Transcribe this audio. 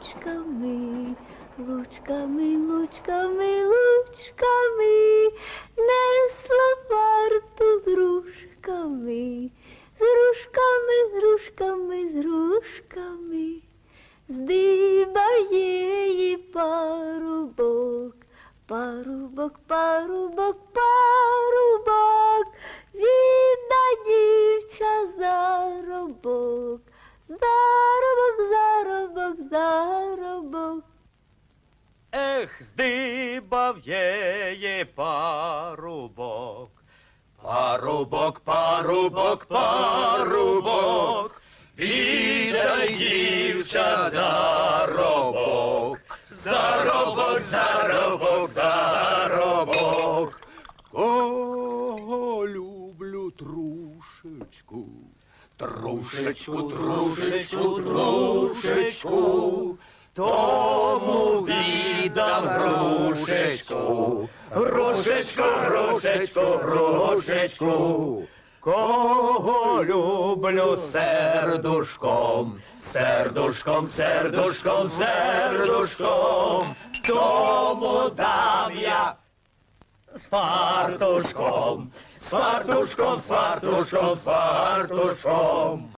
лучками, лучками, лучками, лучками, несла фарту з рушками, з рушками, з рушками, з рушками, здибає її парубок, парубок, парубок, парубок, заробок, заробок, заробок. Ех, здибав її парубок. Парубок, парубок, парубок, віддай дівча заробок, заробок, заробок, заробок. Кого люблю трушечку, Трушечку, трушечку, трушечку, тому віддам грушечку, грушечку, грушечку, грушечку. Кого люблю сердушком, сердушком, сердушком, сердушком, тому дам я з фартушком, з фартушком, з фартушком, з фартушком.